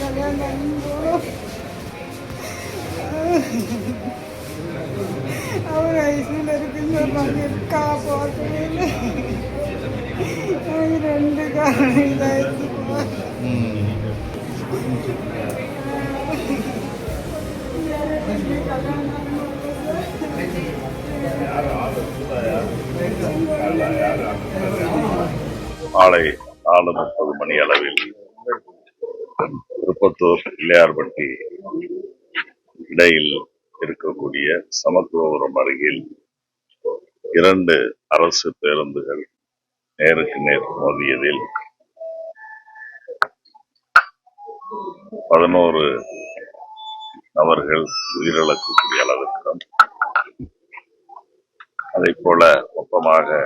கல்யாணம் பண்ணுவோம் அவர் ஐசியில் இருக்குன்னு சொன்னாங்க இருக்கா பார்க்கவே இல்லை அது ரெண்டு காலம் இதாயிடுச்சு மாலை நாலு முப்பது மணி அளவில் திருப்பத்தூர் இளையார்பட்டி இடையில் இருக்கக்கூடிய சமத்துவபுரம் அருகில் இரண்டு அரசு பேருந்துகள் நேருக்கு நேர் மோதியதில் பதினோரு நபர்கள் உயிரிழக்கக்கூடிய அளவிற்கும் அதை போல மொத்தமாக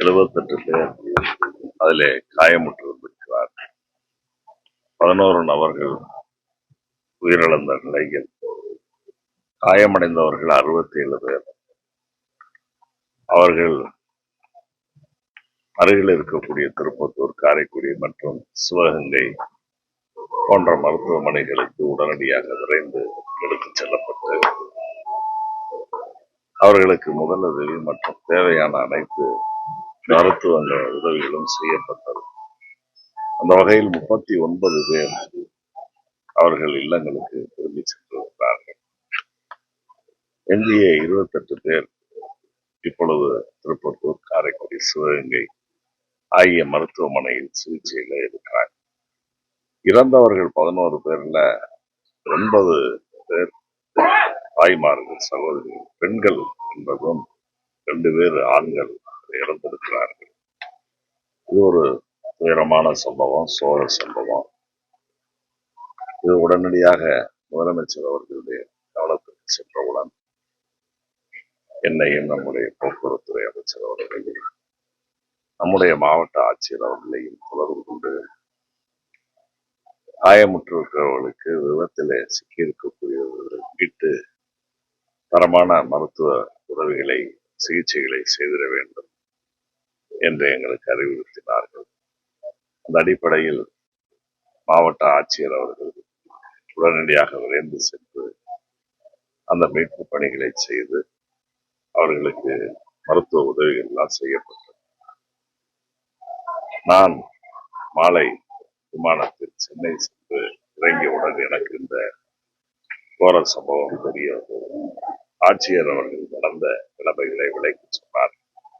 எழுபத்தெட்டு பேர் அதிலே காயமுற்று பதினோரு நபர்கள் உயிரிழந்த நிலையில் காயமடைந்தவர்கள் அறுபத்தி ஏழு பேர். அவர்கள் அருகில் இருக்கக்கூடிய திருப்பத்தூர் காரைக்குடி மற்றும் சிவகங்கை போன்ற மருத்துவமனைகளுக்கு உடனடியாக விரைந்து எடுத்துச் செல்லப்பட்டு அவர்களுக்கு முதலுதவி மற்றும் தேவையான அனைத்து மருத்துவங்கள் உதவிகளும் செய்யப்பட்டது. அந்த வகையில் முப்பத்தி ஒன்பது பேர் அவர்கள் இல்லங்களுக்கு திரும்பி சென்றிருக்கிறார்கள் எஞ்சிய இருபத்தெட்டு பேர் இப்பொழுது திருப்பத்தூர் காரைக்குடி சிவகங்கை ஆகிய மருத்துவமனையில் சிகிச்சையில இருக்கிறார். இறந்தவர்கள் பதினோரு பேர்ல ஒன்பது பேர் தாய்மார்கள் சகோதரிகள் பெண்கள் என்பதும் ரெண்டு பேர் ஆண்கள் இறந்திருக்கிறார்கள். இது ஒரு துயரமான சம்பவம் சோழ சம்பவம். இது உடனடியாக முதலமைச்சர் அவர்களுடைய கவனத்திற்கு சென்றவுடன் என்னையும் நம்முடைய போக்குவரத்துறை அமைச்சர் அவர்களையும் நம்முடைய மாவட்ட ஆட்சியர் அவர்களையும் தொடர்பு கொண்டு காயமுற்றிருக்கிறவர்களுக்கு விபத்தில் சிக்கியிருக்கக்கூடியவர்கள் மீட்டு தரமான மருத்துவ உதவிகளை சிகிச்சைகளை செய்திட வேண்டும் என்று எங்களுக்கு அறிவுறுத்தினார்கள். அந்த அடிப்படையில் மாவட்ட ஆட்சியர் அவர்கள் உடனடியாக விரைந்து சென்று அந்த மீட்பு பணிகளை செய்து அவர்களுக்கு மருத்துவ உதவிகள் எல்லாம் செய்யப்பட்டது. நான் மாலை விமானத்தில் சென்னை சென்று இறங்கியவுடன் எனக்கு இந்த கோர சம்பவம் தெரிய ஆட்சியர் அவர்கள் நடந்த நிலைமைகளை விலைக்கு சொன்னார்.